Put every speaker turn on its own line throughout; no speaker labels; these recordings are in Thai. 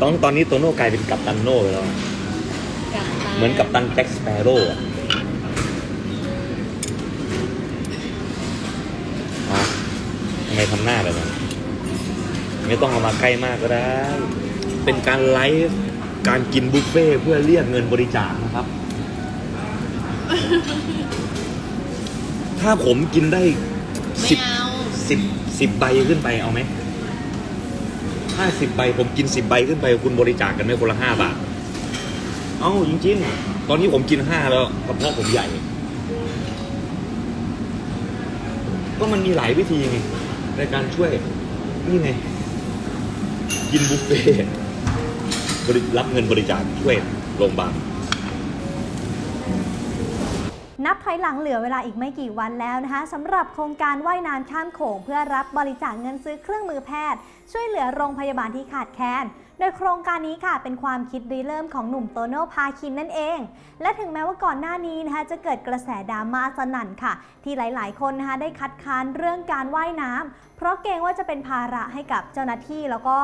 ตอนตอนนี้โตโน่กลายเป็นกัปตันโน่ไปแล้ว
กับตา
เหมือนกัปตันแจ็คสเปโร่อะอะทำไมทำหน้าแบบนั้น ไม่ต้องเอามาใกล้มากก็ได้ เป็นการไลฟ์การกินบุฟเฟ่ต์เพื่อเรียกเงินบริจาคนะครับ ถ้าผมกินได้
ไม่
สิบ
เอา
สิบสิบใบขึ้นไปเอาไหม ห้าสิบใบผมกินสิบใบขึ้นไปคุณบริจาคกันไหมคนละห้าบาท เอ้าจริง ๆ ตอนนี้ผมกินห้าแล้วกระเพาะผมใหญ่ ก็มันมีหลายวิธีไงในการช่วย นี่ไง กินบุฟเฟ่ต์บริรับเงินบริจาคช่วยโรงพยาบาล
นับถอยหลังเหลือเวลาอีกไม่กี่วันแล้วนะคะสำหรับโครงการว่ายน้ำข้ามโขงเพื่อรับบริจาคเงินซื้อเครื่องมือแพทย์ ช่วยเหลือโรงพยาบาลที่ขาดแคลนโดยโครงการนี้ค่ะเป็นความคิดริเริ่มของหนุ่มโตโน่พาคินนั่นเอง และถึงแม้ว่าก่อนหน้านี้นะคะจะเกิดกระแสดราม่าสนั่นค่ะ ที่หลายๆ คนนะคะได้คัดค้านเรื่องการว่ายน้ำเพราะเกรงว่าจะเป็นภาระให้กับเจ้าหน้าที่แล้วก็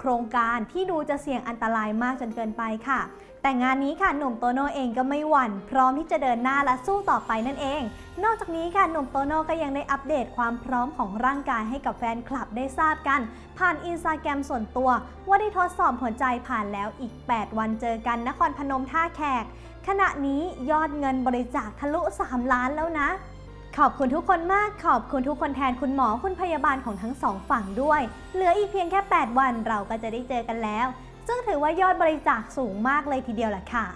โครงการที่ดูจะเสี่ยงอันตรายมากจนเกินไปค่ะ แต่งานนี้ค่ะหนุ่มโตโน่เองก็ไม่หวั่น พร้อมที่จะเดินหน้าและสู้ต่อไปนั่นเอง นอกจากนี้ค่ะหนุ่มโตโน่ก็ยังได้อัปเดตความพร้อมของร่างกายให้กับแฟนคลับได้ทราบกัน ผ่านอินสตาแกรมส่วนตัว ว่าได้ทดสอบหัวใจผ่านแล้วอีก 8 วันเจอกันนครพนมท่าแขก ขณะนี้ยอดเงินบริจาคทะลุ 3 ล้านแล้วนะขอบคุณทุกคนมาก ขอบคุณทุกคนแทนคุณหมอคุณพยาบาลของทั้งสองฝั่งด้วย เหลืออีกเพียงแค่ 8 วันเราก็จะได้เจอกันแล้ว ซึ่งถือว่ายอดบริจาคสูงมากเลยทีเดียวแหละค่ะ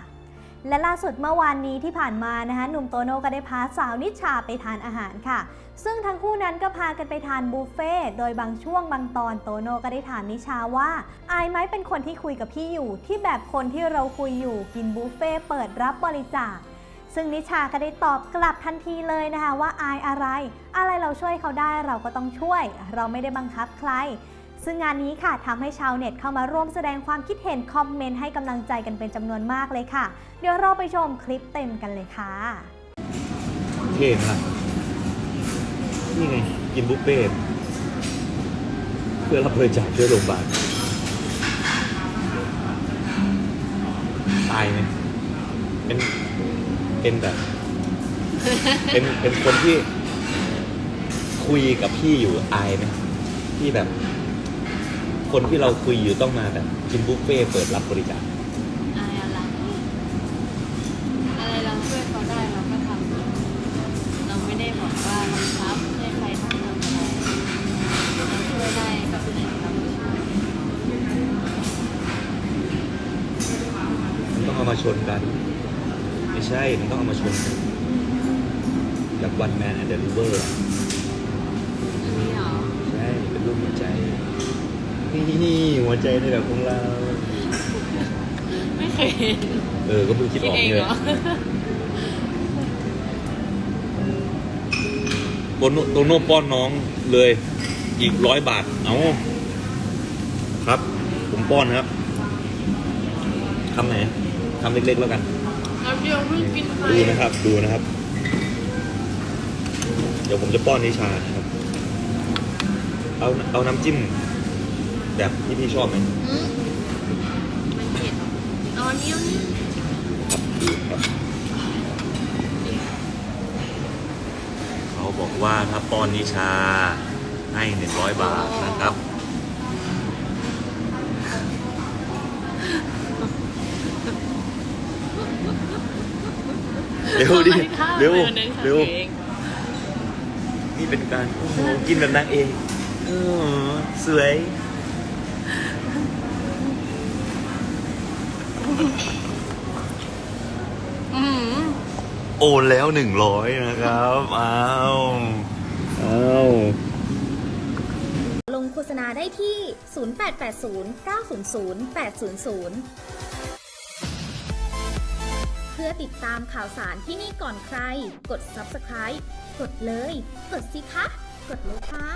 และล่าสุดเมื่อวานนี้ที่ผ่านมานะคะหนุ่มโตโน่ก็ได้พาสาวนิชาไปทานอาหารค่ะ ซึ่งทั้งคู่นั้นก็พากันไปทานบุฟเฟ่ต์โดยบางช่วงบางตอนโตโน่ก็ได้ถามนิชาว่าอายไหมเป็นคนที่คุยกับพี่อยู่ที่แบบคนที่เราคุยอยู่กินบุฟเฟ่ต์เปิดรับบริจาคซึ่งนิชาก็ได้ตอบกลับทันทีเลยนะคะว่าอายอะไร อะไรเราช่วยเขาได้เราก็ต้องช่วย เราไม่ได้บังคับใคร ซึ่งงานนี้ค่ะทำให้ชาวเน็ตเข้ามาร่วมแสดงความคิดเห็นคอมเมนต์ให้กำลังใจกันเป็นจำนวนมากเลยค่ะ เดี๋ยวเราไปชมคลิปเต็มกันเลยค่ะ
เท่มากนี่ไง กินบุฟเฟ่เพื่อรับบริจาคช่วยโรงพยาบาลตายไหมเป็นเป็นแบบ เป็นเป็นคนที่คุยกับพี่อยู่อายไหมที่แบบ คนที่เราคุยอยู่ต้องมาแบบกินบุฟเฟ่เปิดรับบริจาค
อายอะไรอะไรเราช่วยเขาได้เราก็ทำเราไม่ได้บอกว่าบังคับให้ใครทำอะไรเราช่วยได้แบบไหนเราก็ช่วย
มันต้องเอามาชนกัน ไม่ใช่มันต้องเอามาชนกันกับวันแมนแอนด์เดลิเวอร์
อันนี้เหรอ
ใช่ เป็นรูปหัวใจ นี่หัวใจในแบบของเรา
ไม่เคยเห็น
เออ ก็เพิ่งคิดออก
เอง
นี่เล
เห
ย
รอ
โตโน่โตโน่ป้อนน้องเลย อีกร้อยบาท เอาครับ ผมป้อนครับคำไหนคำเล็กๆแล้วกัน
เราเดียวเพิ่งกินไป
ดูนะครับ ดูนะครับ เดี๋ยวผมจะป้อนนิชานะครับ เอาเอาน้ำจิ้ม แบบที่พี่ชอบไหม
อืมมันเผ็ดเอาอันนี้เอานี้
ครับดูครับเขาบอกว่าถ้าป้อนนิชาให้หนึ่งร้อยบาทนะครับ เร็วดิ เร็ว เร็ว นี่เป็นการโอ้โหกินแบบนางเองเออสวย
อืม
โอนแล้วหนึ่งร้อยนะครับอ้าวอ้าว
ลงโฆษณาได้ที่ 0880 900 800 เพื่อติดตามข่าวสารที่นี่ก่อนใคร กด subscribe กดเลย กดสิคะ กดเลยค่ะ